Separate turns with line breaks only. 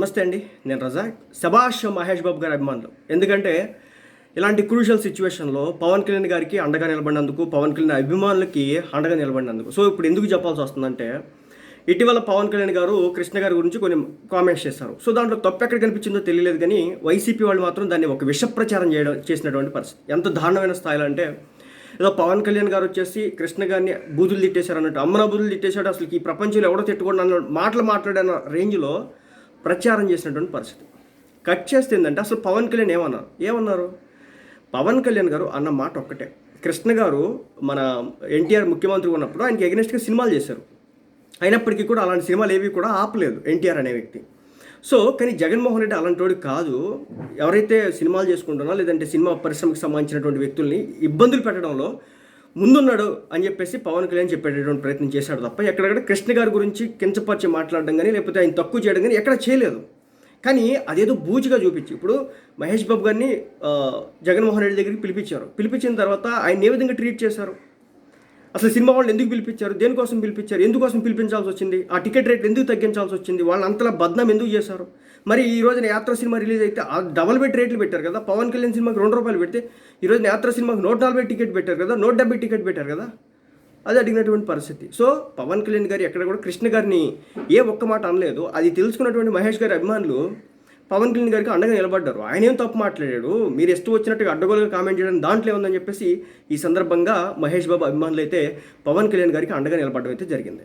నమస్తే అండి నేను రజాక్ శభాష్ మహేష్ బాబు గారి అభిమానులు. ఎందుకంటే ఇలాంటి క్రూషియల్ సిచ్యువేషన్లో పవన్ కళ్యాణ్ గారికి అండగా నిలబడినందుకు పవన్ కళ్యాణ్ అభిమానులకి అండగా నిలబడినందుకు. సో ఇప్పుడు ఎందుకు చెప్పాల్సి వస్తుందంటే ఇటీవల పవన్ కళ్యాణ్ గారు కృష్ణ గారి గురించి కొన్ని కామెంట్స్ చేశారు. సో దాంట్లో తప్పు ఎక్కడ కనిపించిందో తెలియలేదు కానీ వైసీపీ వాళ్ళు మాత్రం దాన్ని ఒక విష ప్రచారం చేయడం చేసినటువంటి పరిస్థితి. ఎంత దారుణమైన స్థాయిలో అంటే ఏదో పవన్ కళ్యాణ్ గారు వచ్చేసి కృష్ణ గారిని బూతులు తిట్టేశారు అన్నట్టు. అమ్మన బూతులు తిట్టేశాడు అసలు ఈ ప్రపంచంలో ఎవడో తిట్టుకోండి అన్న మాటలు మాట్లాడిన రేంజ్లో ప్రచారం చేసినటువంటి పరిస్థితి. కట్ చేస్తే ఏంటంటే అసలు పవన్ కళ్యాణ్ ఏమన్నారు ఏమన్నారు? పవన్ కళ్యాణ్ గారు అన్న మాట ఒక్కటే. కృష్ణ గారు మన ఎన్టీఆర్ ముఖ్యమంత్రి ఉన్నప్పుడు ఆయనకి ఎగనెస్ట్గా సినిమాలు చేశారు. అయినప్పటికీ కూడా అలాంటి సినిమాలు ఏవి కూడా ఆపలేదు ఎన్టీఆర్ అనే వ్యక్తి. సో కానీ జగన్మోహన్ రెడ్డి అలాంటి వాడు కాదు. ఎవరైతే సినిమాలు చేసుకుంటున్నారో లేదంటే సినిమా పరిశ్రమకు సంబంధించినటువంటి వ్యక్తుల్ని ఇబ్బందులు పెట్టడంలో ముందున్నాడు అని చెప్పేసి పవన్ కళ్యాణ్ చెప్పేటటువంటి ప్రయత్నం చేశాడు తప్ప ఎక్కడెక్కడ కృష్ణ గారి గురించి కించపరిచి మాట్లాడడం కానీ లేకపోతే ఆయన తక్కువ చేయడం కానీ ఎక్కడ చేయలేదు. కానీ అదేదో బూచిగా చూపించి ఇప్పుడు మహేష్ బాబు గారిని జగన్మోహన్ రెడ్డి దగ్గరికి పిలిపించారు. పిలిపించిన తర్వాత ఆయన ఏ విధంగా ట్రీట్ చేశారు? అసలు సినిమా వాళ్ళు ఎందుకు పిలిపించారు? దేనికోసం పిలిపించారు? ఎందుకోసం పిలిపించాల్సి వచ్చింది? ఆ టికెట్ రేట్ ఎందుకు తగ్గించాల్సి వచ్చింది? వాళ్ళు అంతలా బద్నాం ఎందుకు చేశారు? మరి ఈ రోజున యాత్ర సినిమా రిలీజ్ అయితే ఆ డబల్ బెడ్ రేట్లు పెట్టారు కదా? పవన్ కళ్యాణ్ సినిమాకి రెండు రూపాయలు పెడితే ఈ రోజున యాత్ర సినిమాకి నూట నలభై టికెట్ పెట్టారు కదా? నూట డెబ్బై టికెట్ పెట్టారు కదా? అది అడిగినటువంటి పరిస్థితి. సో పవన్ కళ్యాణ్ గారు ఎక్కడ కూడా కృష్ణ గారిని ఏ ఒక్క మాట అనలేదు. అది తెలుసుకున్నటువంటి మహేష్ గారి అభిమానులు పవన్ కళ్యాణ్ గారికి అండగా నిలబడ్డారు. ఆయన ఏం తప్పు మాట్లాడాడు? మీరు ఇష్టం వచ్చినట్టుగా అడ్డగోలుగా కామెంట్ చేయడం దాంట్లో ఉందని చెప్పేసి ఈ సందర్భంగా మహేష్ బాబు అభిమానులు అయితే పవన్ కళ్యాణ్ గారికి అండగా నిలబడడం అయితే జరిగింది.